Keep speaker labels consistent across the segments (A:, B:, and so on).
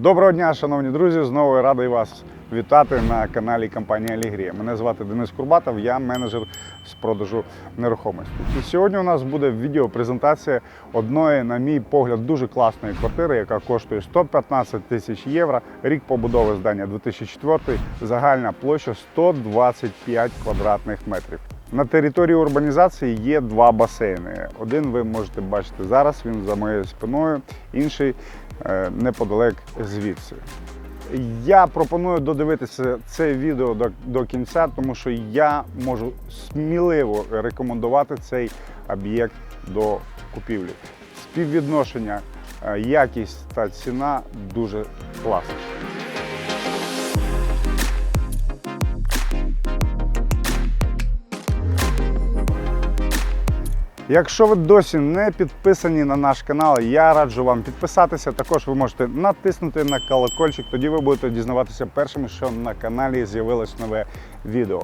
A: Доброго дня, шановні друзі! Знову радий вас вітати на каналі компанії Алігрія. Мене звати Денис Курбатов, я менеджер з продажу нерухомості. І сьогодні у нас буде відеопрезентація одної, на мій погляд, дуже класної квартири, яка коштує 115 тисяч євро. Рік побудови здання 2004, загальна площа 125 квадратних метрів. На території урбанізації є два басейни. Один ви можете бачити зараз, він за моєю спиною, інший е, неподалек звідси. Я пропоную додивитися це відео до, до кінця, тому що я можу сміливо рекомендувати цей об'єкт до купівлі. Співвідношення е, якість та ціна дуже класне. Якщо ви досі не підписані на наш канал, я раджу вам підписатися. Також ви можете натиснути на колокольчик, тоді ви будете дізнаватися першими, що на каналі з'явилось нове відео.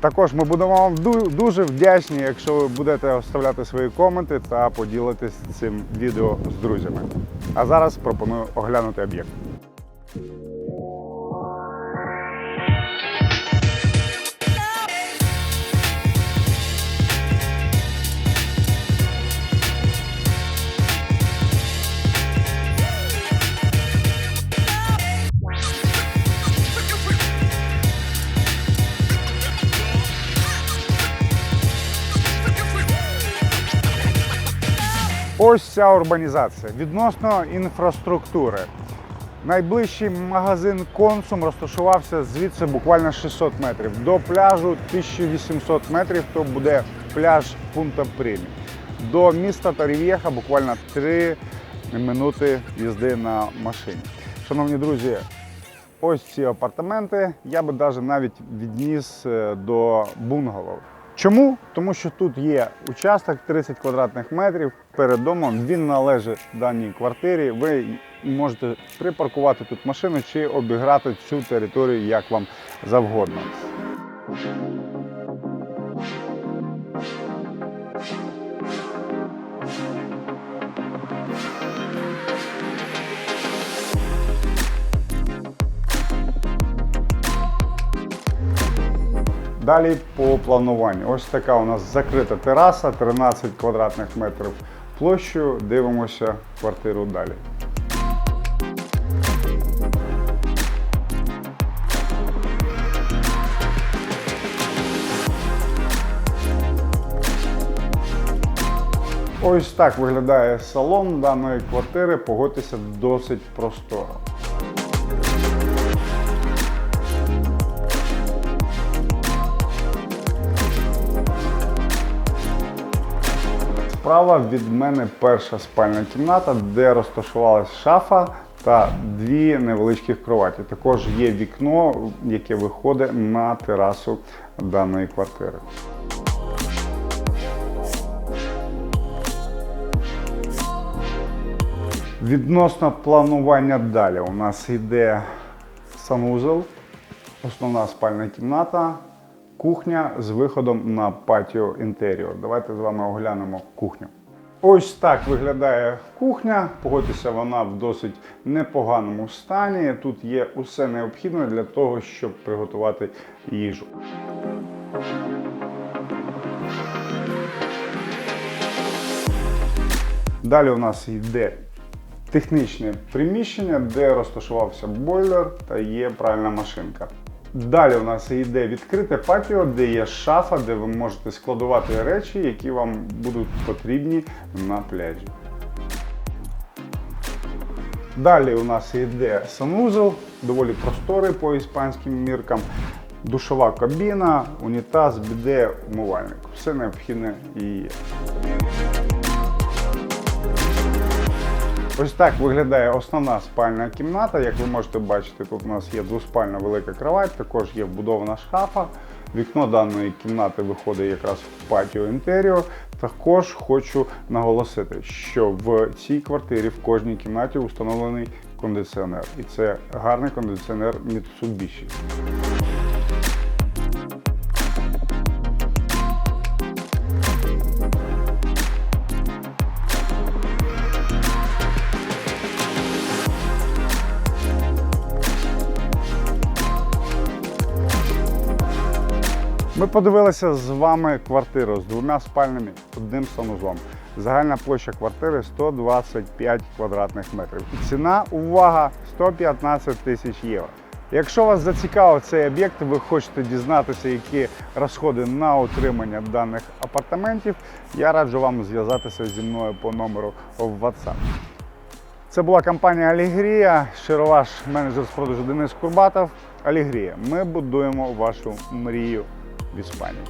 A: Також ми будемо вам дуже вдячні, якщо ви будете оставляти свої коменти та поділитись цим відео з друзями. А зараз пропоную оглянути об'єкт. Ось ця урбанізація відносно інфраструктури. Найближчий магазин Консум розташувався звідси буквально 600 метрів. До пляжу 1800 метрів, то буде пляж Пунта Примі. До міста Тарів'єха буквально 3 минути їзди на машині. Шановні друзі, ось ці апартаменти я би навіть навіть відніс е, до бунгало. Чому? Тому що тут є участок 30 квадратних метрів перед домом. Він належить даній квартирі. Ви можете припаркувати тут машину чи обіграти цю територію як вам завгодно. Далі по плануванню. Ось така у нас закрита тераса, 13 квадратних метрів площею. Дивимося квартиру далі. Ось так виглядає салон даної квартири. Погодьтеся досить просторо. Справа від мене перша спальна кімната, де розташувалась шафа та дві невеличкі кроваті. Також є вікно, яке виходить на терасу даної квартири. Відносно планування далі у нас йде санузел, основна спальна кімната, кухня з виходом на патіо інтеріор. Давайте з вами оглянемо кухню. Ось так виглядає кухня. Погодьтеся, вона в досить непоганому стані. Тут є усе необхідне для того, щоб приготувати їжу. Далі у нас йде технічне приміщення, де розташувався бойлер та є пральна машинка. Далі у нас йде відкрите патіо, де є шафа, де ви можете складувати речі, які вам будуть потрібні на пляжі. Далі у нас йде санузел, доволі просторий по іспанським міркам, душова кабіна, унітаз, біде, умивальник. Все необхідне і є. Ось так виглядає основна спальна кімната. Як ви можете бачити, тут у нас є двоспальна велика кровать, також є вбудована шафа. Вікно даної кімнати виходить якраз в патіо інтеріор. Також хочу наголосити, що в цій квартирі в кожній кімнаті установлений кондиціонер. І це гарний кондиціонер Mitsubishi. Ми подивилися з вами квартиру з двома спальнями, одним санузлом. Загальна площа квартири 125 квадратних метрів. Ціна, увага, 115 тисяч євро. Якщо вас зацікавив цей об'єкт, ви хочете дізнатися, які розходи на утримання даних апартаментів, я раджу вам зв'язатися зі мною по номеру в WhatsApp. Це була компанія Алігрія, щиро ваш менеджер з продажу Денис Курбатов. Алігрія, ми будуємо вашу мрію в Іспанії.